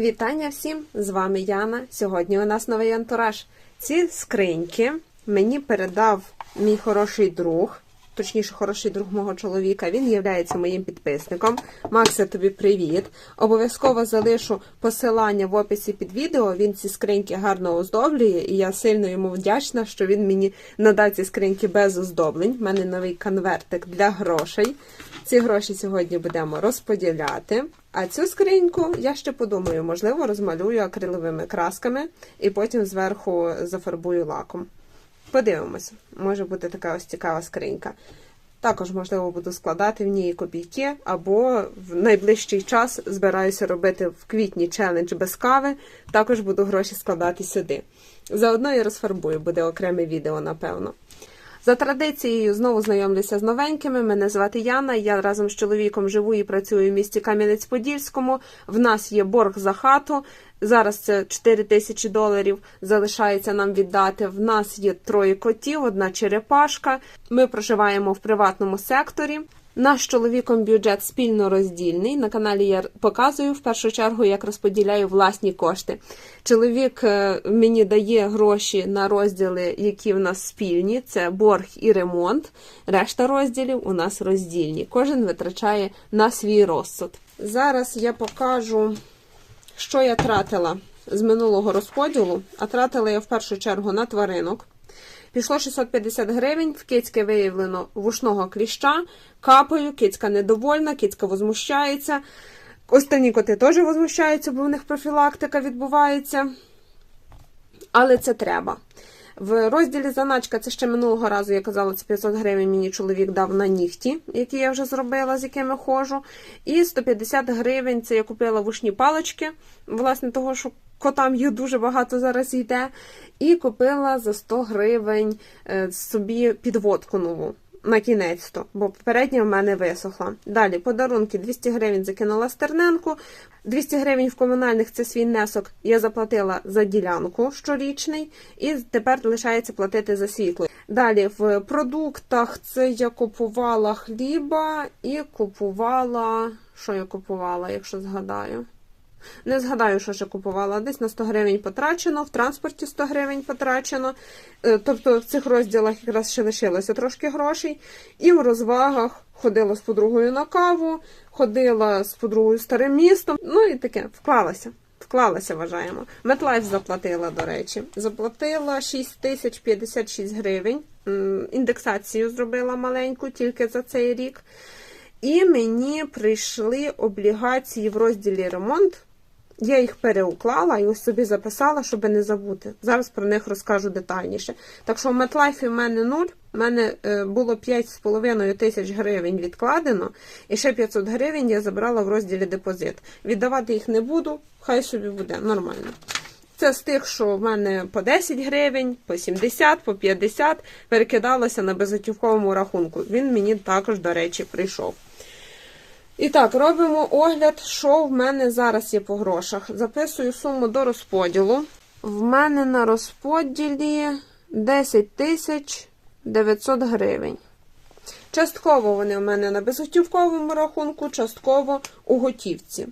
Вітання всім! З вами Яна. Сьогодні у нас новий антураж. Ці скриньки мені передав мій хороший друг, точніше, хороший друг мого чоловіка. Він є моїм підписником. Максе, тобі привіт! Обов'язково залишу посилання в описі під відео. Він ці скриньки гарно оздоблює, і я сильно йому вдячна, що він мені надав ці скриньки без оздоблень. У мене новий конвертик для грошей. Ці гроші сьогодні будемо розподіляти. А цю скриньку я ще подумаю, можливо, розмалюю акриловими красками і потім зверху зафарбую лаком. Подивимося, може бути така ось цікава скринька. Також, можливо, буду складати в ній копійки, або в найближчий час збираюся робити в квітні челендж без кави. Також буду гроші складати сюди. Заодно і розфарбую, буде окреме відео, напевно. За традицією знову знайомлюся з новенькими. Мене звати Яна. Я разом з чоловіком живу і працюю в місті Кам'янець-Подільському. В нас є борг за хату. Зараз це 4 тисячі доларів залишається нам віддати. В нас є троє котів, одна черепашка. Ми проживаємо в приватному секторі. Наш чоловіком бюджет спільно роздільний. На каналі я показую в першу чергу, як розподіляю власні кошти. Чоловік е, мені дає гроші на розділи, які в нас спільні: це борг і ремонт. Решта розділів у нас роздільні. Кожен витрачає на свій розсуд. Зараз я покажу, що я тратила з минулого розподілу, а тратила я в першу чергу на тваринок. Пішло 650 гривень, в кицьке виявлено вушного кліща, капаю, кицька недовольна, кицька возмущається. Останні коти теж возмущаються, бо в них профілактика відбувається. Але це треба. В розділі заначка, це ще минулого разу, я казала, це 500 гривень мені чоловік дав на нігті, які я вже зробила, з якими ходжу. І 150 гривень це я купила вушні палички, власне, того, що котам їх дуже багато зараз йде. І купила за 100 гривень е, собі підводку нову. На кінець то, бо попередня в мене висохла. Далі подарунки 200 гривень закинула стерненку, 200 гривень в комунальних це свій внесок. Я заплатила за ділянку щорічний, і тепер лишається платити за світло. Далі в продуктах це я купувала хліба і купувала. Що я купувала, якщо згадаю? Не згадаю, що ще купувала. Десь на 100 гривень потрачено, в транспорті 100 гривень потрачено. Е, тобто в цих розділах якраз ще лишилося трошки грошей. І в розвагах ходила з подругою на каву, ходила з подругою старим містом. Ну і таке, вклалася. Вклалася, вважаємо. Метлайф заплатила, до речі. Заплатила 6 тисяч 56 гривень. Індексацію зробила маленьку тільки за цей рік. І мені прийшли облігації в розділі ремонт. Я їх переуклала і ось собі записала, щоб не забути. Зараз про них розкажу детальніше. Так що в MetLife в мене нуль. У мене е, було 5,5 тисяч гривень відкладено, і ще 500 гривень я забрала в розділі депозит. Віддавати їх не буду, хай собі буде нормально. Це з тих, що в мене по 10 гривень, по 70, по 50 перекидалося на безготівковому рахунку. Він мені також, до речі, прийшов. І так, робимо огляд, що в мене зараз є по грошах. Записую суму до розподілу. В мене на розподілі 10 тисяч 900 гривень. Частково вони в мене на безготівковому рахунку, частково у готівці.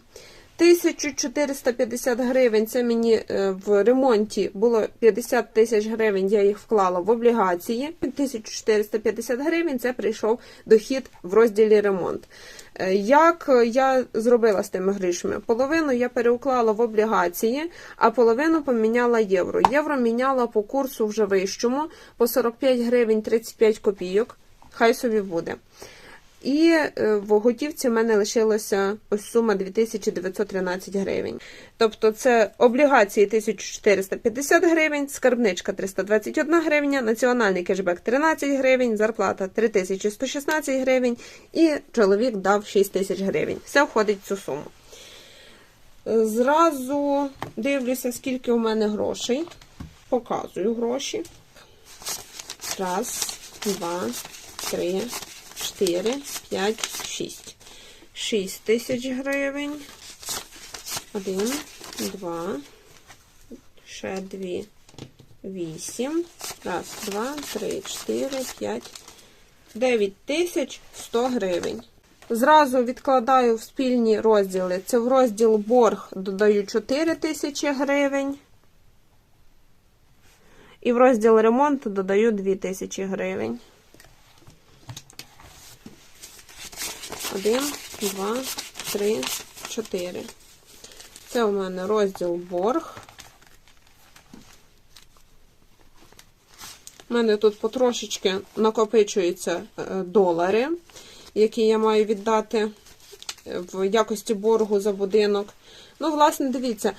1450 гривень це мені е, в ремонті було 50 тисяч гривень, я їх вклала в облігації. 1450 гривень це прийшов дохід в розділі ремонт. Е, як я зробила з тими грішми? Половину я переуклала в облігації, а половину поміняла євро. Євро міняла по курсу вже вищому, по 45 гривень 35 копійок. Хай собі буде. І е, в готівці в мене лишилася ось сума 2913 гривень. Тобто це облігації 1450 гривень, скарбничка 321 гривня, національний кешбек 13 гривень, зарплата 3116 гривень, і чоловік дав 6 тисяч гривень. Все входить в цю суму. Зразу дивлюся, скільки у мене грошей. Показую гроші. Раз, два, три. 4, 5, 6. 6 тисяч гривень. 1, 2, ще 2, 8. Раз, два, три, чотири, п'ять. 9 тисяч 100 гривень. Зразу відкладаю в спільні розділи. Це в розділ борг додаю 4 тисячі гривень. І в розділ ремонт додаю 2 тисячі гривень. Один, два, три, чотири. Це у мене розділ борг. У мене тут потрошечки накопичуються е, долари, які я маю віддати в якості боргу за будинок. Ну, власне, дивіться, е,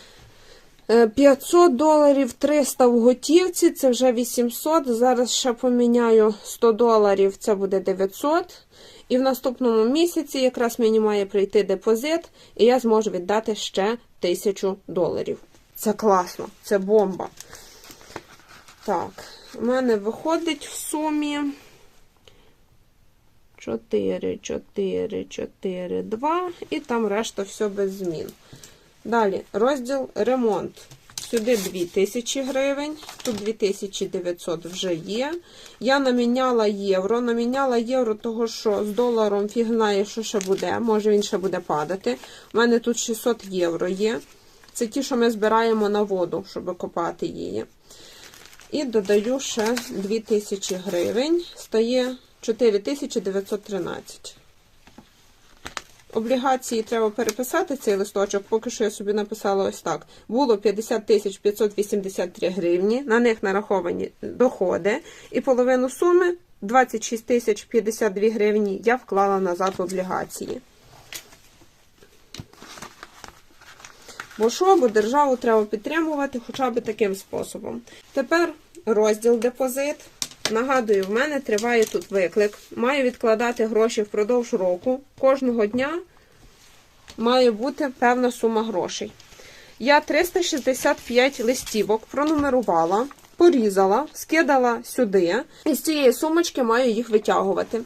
500 доларів 300 в готівці, це вже 800. Зараз ще поміняю 100 доларів, це буде 900. І в наступному місяці якраз мені має прийти депозит, і я зможу віддати ще 1000 доларів. Це класно, це бомба. Так, у мене виходить в сумі 4, 4, 4, 2, і там решта все без змін. Далі, розділ ремонт. Сюди 2000 гривень, тут 2900 вже є. Я наміняла євро. Наміняла євро, того що з доларом фіг знає, що ще буде. Може він ще буде падати. У мене тут 600 євро є. Це ті, що ми збираємо на воду, щоб копати її. І додаю ще 2000 гривень. Стає 4913. Облігації треба переписати цей листочок, поки що я собі написала ось так. Було 50 тисяч 583 гривні, на них нараховані доходи, і половину суми 26 тисяч 52 гривні я вклала назад в облігації. Бо що, бо державу треба підтримувати хоча б таким способом. Тепер розділ депозит. Нагадую, в мене триває тут виклик. Маю відкладати гроші впродовж року. Кожного дня має бути певна сума грошей. Я 365 листівок пронумерувала, порізала, скидала сюди. І з цієї сумочки маю їх витягувати.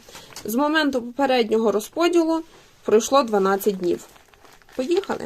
З моменту попереднього розподілу пройшло 12 днів. Поїхали!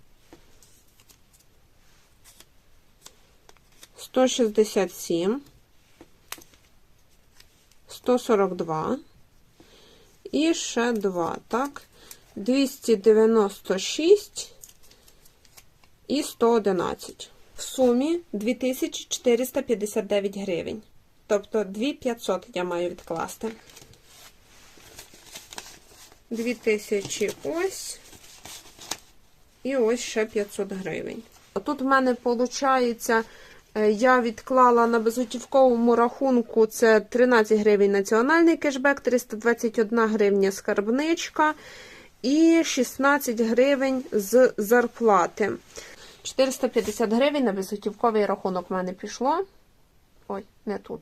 167, 142 і ще 2, так? 296 і 111. В сумі 2459 гривень. Тобто 2500 я маю відкласти. 2000 ось. І ось ще 500 гривень. Тут в мене виходить. Е, Я відклала на безготівковому рахунку це 13 гривень національний кешбек, 321 гривня скарбничка і 16 гривень з зарплати. 450 гривень на безготівковий рахунок в мене пішло. Ой, не тут.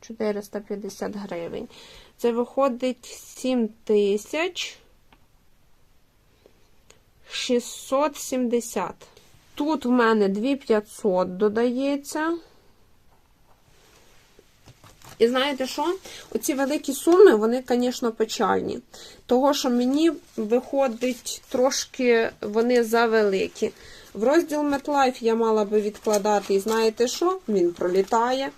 450 гривень. Це виходить 7 тисяч 670. Тут в мене 2500 додається. І знаєте що? Оці великі суми, вони, звісно, печальні. Того, що мені виходить трошки вони завеликі. В розділ MetLife я мала би відкладати, і знаєте що? Він пролітає.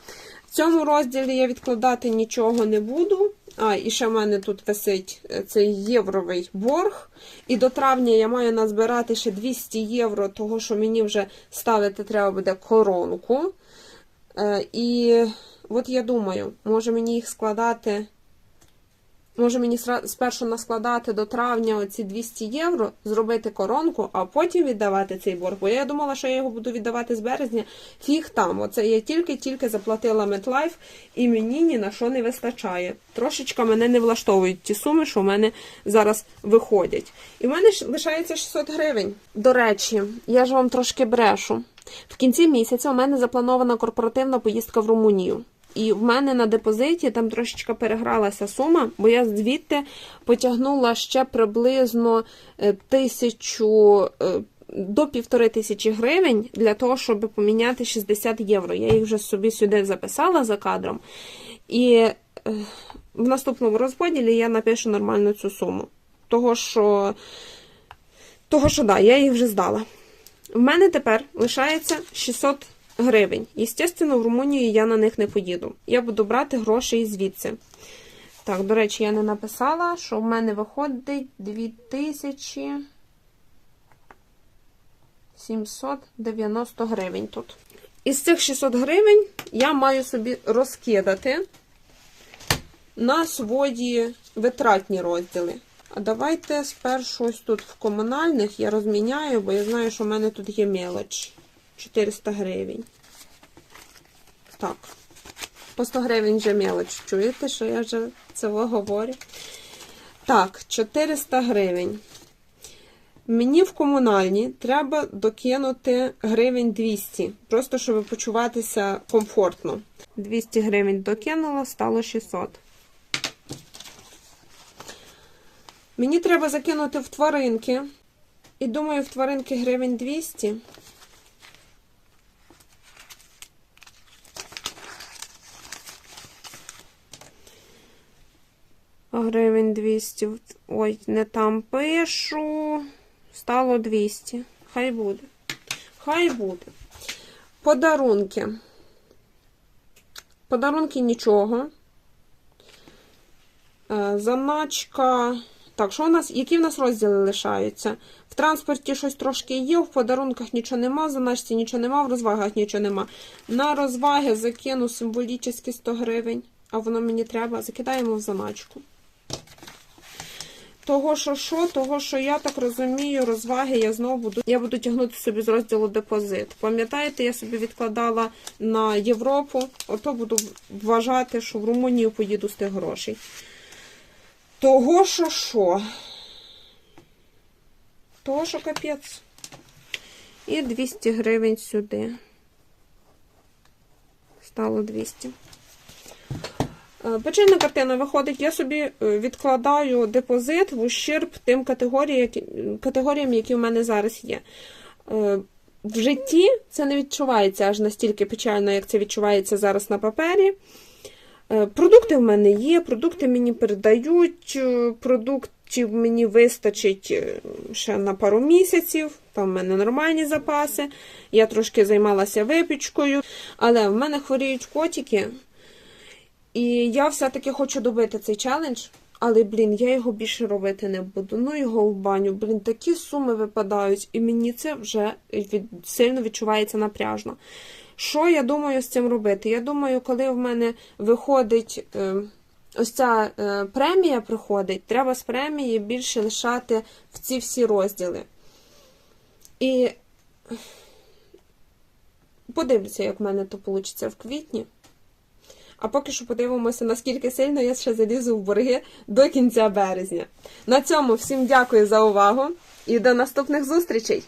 В цьому розділі я відкладати нічого не буду. А, і ще в мене тут висить е, цей євровий борг. І до травня я маю назбирати ще 200 євро, того що мені вже ставити треба буде коронку. Е, І от я думаю, може мені їх складати. Може мені спершу наскладати до травня оці 200 євро, зробити коронку, а потім віддавати цей борг. Бо я думала, що я його буду віддавати з березня. Фіг там. Оце я тільки-тільки заплатила MetLife, і мені ні на що не вистачає. Трошечка мене не влаштовують ті суми, що в мене зараз виходять. І в мене лишається 600 гривень. До речі, я ж вам трошки брешу. В кінці місяця у мене запланована корпоративна поїздка в Румунію. І в мене на депозиті там трошечки перегралася сума, бо я звідти потягнула ще приблизно е, тисячу. е, До півтори тисячі гривень для того, щоб поміняти 60 євро. Я їх вже собі сюди записала за кадром. І е, в наступному розподілі я напишу нормальну цю суму. Того, що, того, що да, я їх вже здала. В мене тепер лишається 600 гривень. Єстественно, в Румунію я на них не поїду. Я буду брати гроші звідси. Так, до речі, я не написала, що в мене виходить 2790 гривень тут. Із цих 600 гривень я маю собі розкидати на свої витратні розділи. А давайте спершу ось тут в комунальних я розміняю, бо я знаю, що в мене тут є мелоч. 400 гривень. Так. По 100 гривень вже мелоч. Чуєте, що я вже цього говорю? Так, 400 гривень. Мені в комунальні треба докинути гривень 200, просто щоб почуватися комфортно. 200 гривень докинула, стало 600. Мені треба закинути в тваринки. І думаю, в тваринки гривень 200. Гривень 200. Ой, не там пишу. Стало 200. Хай буде. Хай буде. Подарунки. Подарунки нічого. Е, Заначка. Так, що у нас, які в нас розділи лишаються? В транспорті щось трошки є, в подарунках нічого нема, в заначці нічого нема, в розвагах нічого нема. На розваги закину символічно 100 гривень, а воно мені треба. Закидаємо в заначку. Того, що що, того, що я так розумію, розваги я знову буду. Я буду тягнути собі з розділу депозит. Пам'ятаєте, я собі відкладала на Європу, ото буду вважати, що в Румунію поїду з тих грошей. Того, що що? Того, що капець. І 200 гривень сюди. Стало 200. Печальна картина виходить, я собі е, відкладаю депозит в ущерб тим категоріям, які, в мене зараз є. Е, В житті це не відчувається аж настільки печально, як це відчувається зараз на папері. Е, Продукти в мене є, продукти мені передають, продуктів мені вистачить ще на пару місяців. Там в мене нормальні запаси. Я трошки займалася випічкою, але в мене хворіють котики. І я все-таки хочу добити цей челендж, але, блін, я його більше робити не буду. Ну, його в баню, блін, такі суми випадають, і мені це вже від, сильно відчувається напряжно. Що я думаю з цим робити? Я думаю, коли в мене виходить е, ось ця е, премія приходить, треба з премії більше лишати в ці всі розділи. І подивлюся, як в мене то вийде в квітні. А поки що подивимося, наскільки сильно я ще залізу в борги до кінця березня. На цьому всім дякую за увагу і до наступних зустрічей!